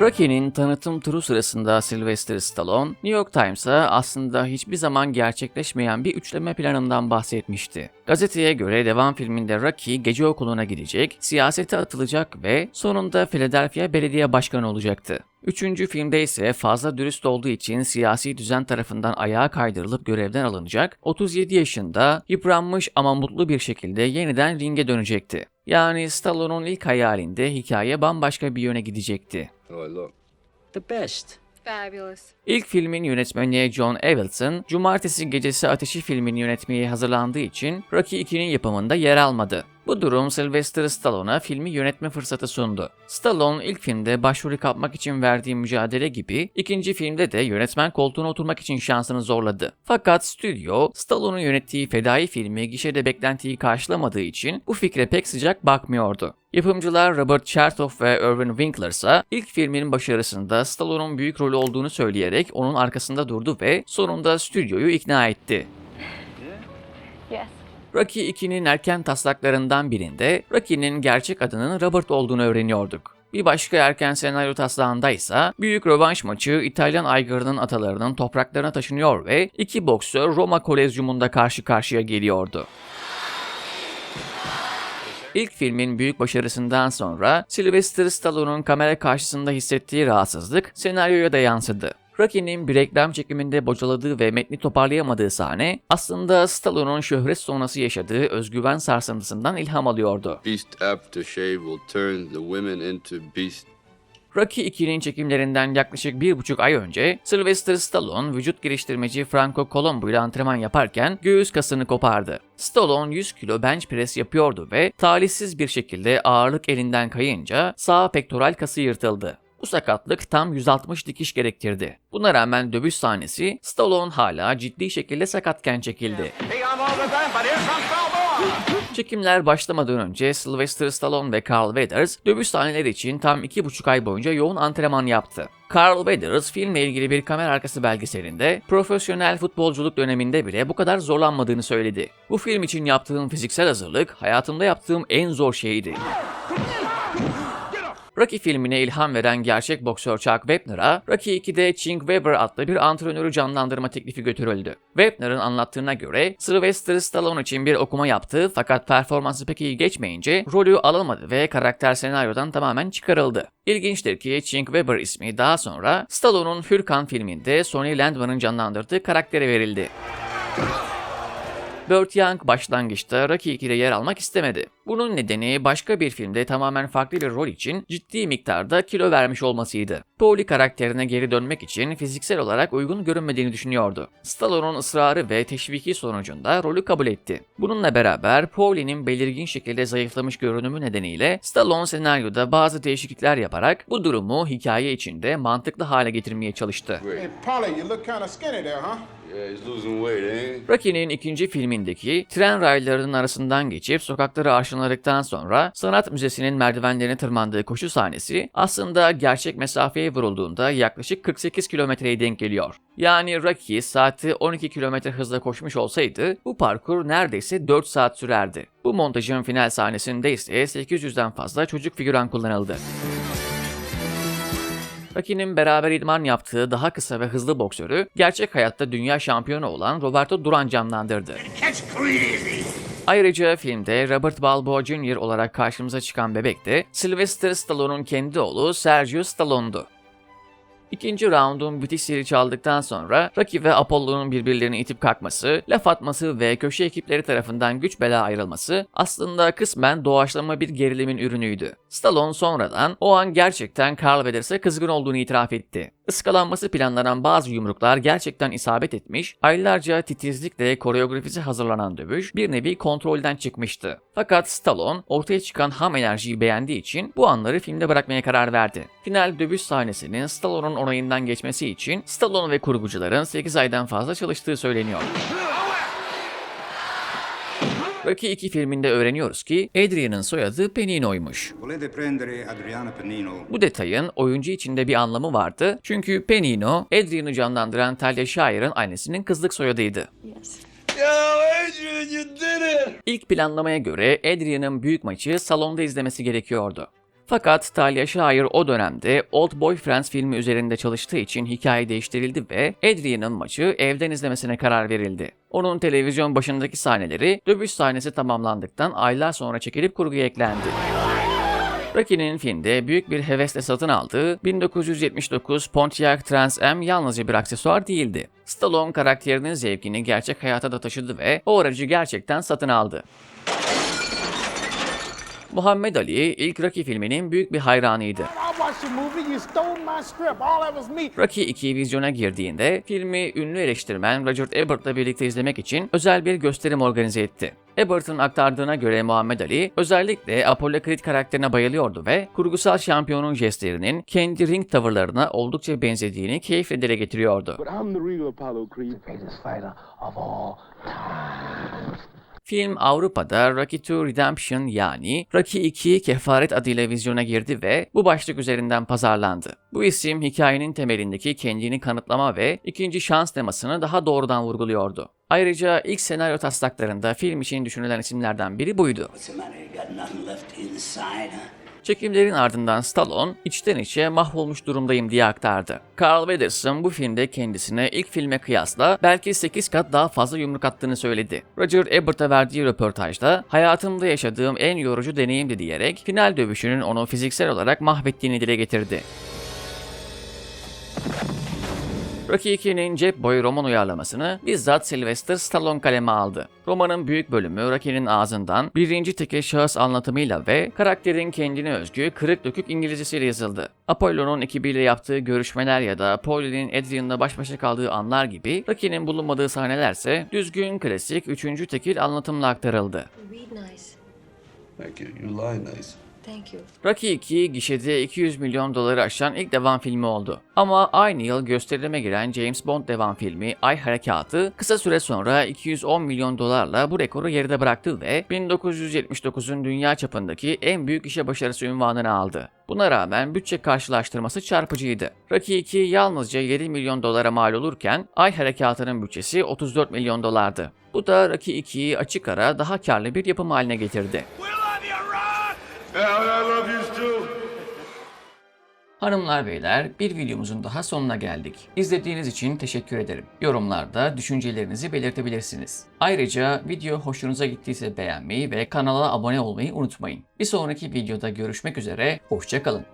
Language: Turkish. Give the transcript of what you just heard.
Rocky'nin tanıtım turu sırasında Sylvester Stallone, New York Times'a aslında hiçbir zaman gerçekleşmeyen bir üçleme planından bahsetmişti. Gazeteye göre devam filminde Rocky gece okuluna gidecek, siyasete atılacak ve sonunda Philadelphia Belediye Başkanı olacaktı. Üçüncü filmde ise fazla dürüst olduğu için siyasi düzen tarafından ayağa kaydırılıp görevden alınacak, 37 yaşında yıpranmış ama mutlu bir şekilde yeniden ringe dönecekti. Yani Stallone'un ilk hayalinde hikaye bambaşka bir yöne gidecekti. Oh, look. The best. Fabulous. İlk filmin yönetmeni John Avildsen, Cumartesi Gecesi Ateşi filmini yönetmeye hazırlandığı için Rocky 2'nin yapımında yer almadı. Bu durum Sylvester Stallone'a filmi yönetme fırsatı sundu. Stallone ilk filmde başrolü kapmak için verdiği mücadele gibi ikinci filmde de yönetmen koltuğuna oturmak için şansını zorladı. Fakat stüdyo Stallone'un yönettiği Fedai filmi gişede beklentiyi karşılamadığı için bu fikre pek sıcak bakmıyordu. Yapımcılar Robert Chertoff ve Irvin Winkler ise ilk filmin başarısında Stallone'un büyük rolü olduğunu söyleyerek onun arkasında durdu ve sonunda stüdyoyu ikna etti. Rocky 2'nin erken taslaklarından birinde Rocky'nin gerçek adının Robert olduğunu öğreniyorduk. Bir başka erken senaryo taslağında ise büyük rövanş maçı İtalyan aygırının atalarının topraklarına taşınıyor ve iki boksör Roma Kolezyumunda karşı karşıya geliyordu. İlk filmin büyük başarısından sonra Sylvester Stallone'un kamera karşısında hissettiği rahatsızlık senaryoya da yansıdı. Rocky'nin bir reklam çekiminde bocaladığı ve metni toparlayamadığı sahne aslında Stallone'un şöhret sonrası yaşadığı özgüven sarsıntısından ilham alıyordu. Beast aftershave will turn the women into beast. Rocky 2'nin çekimlerinden yaklaşık bir buçuk ay önce Sylvester Stallone vücut geliştirmeci Franco Colombo ile antrenman yaparken göğüs kasını kopardı. Stallone 100 kilo bench press yapıyordu ve talihsiz bir şekilde ağırlık elinden kayınca sağ pektoral kası yırtıldı. Bu sakatlık tam 160 dikiş gerektirdi. Buna rağmen dövüş sahnesi Stallone hala ciddi şekilde sakatken çekildi. Çekimler başlamadan önce Sylvester Stallone ve Carl Weathers dövüş sahneleri için tam iki buçuk ay boyunca yoğun antrenman yaptı. Carl Weathers filmle ilgili bir kamera arkası belgeselinde profesyonel futbolculuk döneminde bile bu kadar zorlanmadığını söyledi. Bu film için yaptığım fiziksel hazırlık hayatımda yaptığım en zor şeydi. Rocky filmine ilham veren gerçek boksör Chuck Wepner'a Rocky 2'de Chink Weber adlı bir antrenörü canlandırma teklifi götürüldü. Wepner'ın anlattığına göre Sylvester Stallone için bir okuma yaptı fakat performansı pek iyi geçmeyince rolü alınmadı ve karakter senaryodan tamamen çıkarıldı. İlginçtir ki Chink Weber ismi daha sonra Stallone'un Hürkan filminde Sonny Landman'ın canlandırdığı karaktere verildi. Burt Young başlangıçta Rocky 2'de yer almak istemedi. Bunun nedeni başka bir filmde tamamen farklı bir rol için ciddi miktarda kilo vermiş olmasıydı. Pauli karakterine geri dönmek için fiziksel olarak uygun görünmediğini düşünüyordu. Stallone'un ısrarı ve teşviki sonucunda rolü kabul etti. Bununla beraber Pauli'nin belirgin şekilde zayıflamış görünümü nedeniyle Stallone senaryoda bazı değişiklikler yaparak bu durumu hikaye içinde mantıklı hale getirmeye çalıştı. Hey, Polly, you look kind skinny there, huh? Ain't he? Rocky'nin ikinci filmindeki tren raylarının arasından geçip sokakları aşıladıktan sonra sanat müzesinin merdivenlerini tırmandığı koşu sahnesi aslında gerçek mesafeye vurulduğunda yaklaşık 48 kilometreye denk geliyor. Yani Rocky saati 12 kilometre hızla koşmuş olsaydı bu parkur neredeyse 4 saat sürerdi. Bu montajın final sahnesinde ise 800'den fazla çocuk figüran kullanıldı. Rocky'nin beraber idman yaptığı daha kısa ve hızlı boksörü gerçek hayatta dünya şampiyonu olan Roberto Duran canlandırdı. Ayrıca filmde Robert Balboa Jr. olarak karşımıza çıkan bebek de Sylvester Stallone'un kendi oğlu Sergio Stallone'du. İkinci roundun bitiş zili çaldıktan sonra Rocky ve Apollo'nun birbirlerini itip kalkması, laf atması ve köşe ekipleri tarafından güç bela ayrılması aslında kısmen doğaçlama bir gerilimin ürünüydü. Stallone sonradan o an gerçekten Carl Weathers'a kızgın olduğunu itiraf etti. Iskalanması planlanan bazı yumruklar gerçekten isabet etmiş, aylarca titizlikle koreografisi hazırlanan dövüş bir nevi kontrolden çıkmıştı. Fakat Stallone ortaya çıkan ham enerjiyi beğendiği için bu anları filmde bırakmaya karar verdi. Final dövüş sahnesinin Stallone'un onayından geçmesi için Stallone ve kurgucuların 8 aydan fazla çalıştığı söyleniyor. Rocky 2 filminde öğreniyoruz ki Adrian'ın soyadı Penino'ymuş. Bu detayın oyuncu içinde bir anlamı vardı çünkü Penino, Adrian'ı canlandıran Talia Shire'ın annesinin kızlık soyadıydı. Yes. İlk planlamaya göre Adrian'ın büyük maçı salonda izlemesi gerekiyordu. Fakat Talia Shire o dönemde Old Boyfriends filmi üzerinde çalıştığı için hikaye değiştirildi ve Adrian'ın maçı evden izlemesine karar verildi. Onun televizyon başındaki sahneleri dövüş sahnesi tamamlandıktan aylar sonra çekilip kurguya eklendi. Rocky'nin filmde büyük bir hevesle satın aldığı 1979 Pontiac Trans Am yalnızca bir aksesuar değildi. Stallone karakterinin zevkini gerçek hayata da taşıdı ve o aracı gerçekten satın aldı. Muhammed Ali ilk Rocky filminin büyük bir hayranıydı. Rocky 2 vizyona girdiğinde filmi ünlü eleştirmen Roger Ebert'la birlikte izlemek için özel bir gösterim organize etti. Ebert'ın aktardığına göre Muhammed Ali özellikle Apollo Creed karakterine bayılıyordu ve kurgusal şampiyonun jestlerinin kendi ring tavırlarına oldukça benzediğini keyifle dile getiriyordu. Film Avrupa'da Rocky II Redemption yani Rocky 2 Kefaret adıyla vizyona girdi ve bu başlık üzerinden pazarlandı. Bu isim hikayenin temelindeki kendini kanıtlama ve ikinci şans temasını daha doğrudan vurguluyordu. Ayrıca ilk senaryo taslaklarında film için düşünülen isimlerden biri buydu. What's the? Çekimlerin ardından Stallone içten içe mahvolmuş durumdayım diye aktardı. Carl Weatherston bu filmde kendisine ilk filme kıyasla belki 8 kat daha fazla yumruk attığını söyledi. Roger Ebert'a verdiği röportajda hayatımda yaşadığım en yorucu deneyimdi diyerek final dövüşünün onu fiziksel olarak mahvettiğini dile getirdi. Rocky 2'nin cep boyu roman uyarlamasını bizzat Sylvester Stallone kaleme aldı. Romanın büyük bölümü Rocky'nin ağzından birinci tekil şahıs anlatımıyla ve karakterin kendine özgü kırık dökük İngilizcesiyle yazıldı. Apollo'nun ekibiyle yaptığı görüşmeler ya da Paulie'nin Adrian'la baş başa kaldığı anlar gibi Rocky'nin bulunmadığı sahnelerse düzgün klasik üçüncü tekil anlatımla aktarıldı. Read nice. Thank you. You lie nice. Thank you. Rocky 2 gişede 200 milyon doları aşan ilk devam filmi oldu. Ama aynı yıl gösterilime giren James Bond devam filmi Ay Harekatı kısa süre sonra 210 milyon dolarla bu rekoru geride bıraktı ve 1979'un dünya çapındaki en büyük işe başarısı unvanını aldı. Buna rağmen bütçe karşılaştırması çarpıcıydı. Rocky 2 yalnızca 7 milyon dolara mal olurken Ay Harekatı'nın bütçesi 34 milyon dolardı. Bu da Rocky 2'yi açık ara daha karlı bir yapım haline getirdi. Hell, Hanımlar beyler bir videomuzun daha sonuna geldik. İzlediğiniz için teşekkür ederim. Yorumlarda düşüncelerinizi belirtebilirsiniz. Ayrıca video hoşunuza gittiyse beğenmeyi ve kanala abone olmayı unutmayın. Bir sonraki videoda görüşmek üzere, hoşçakalın.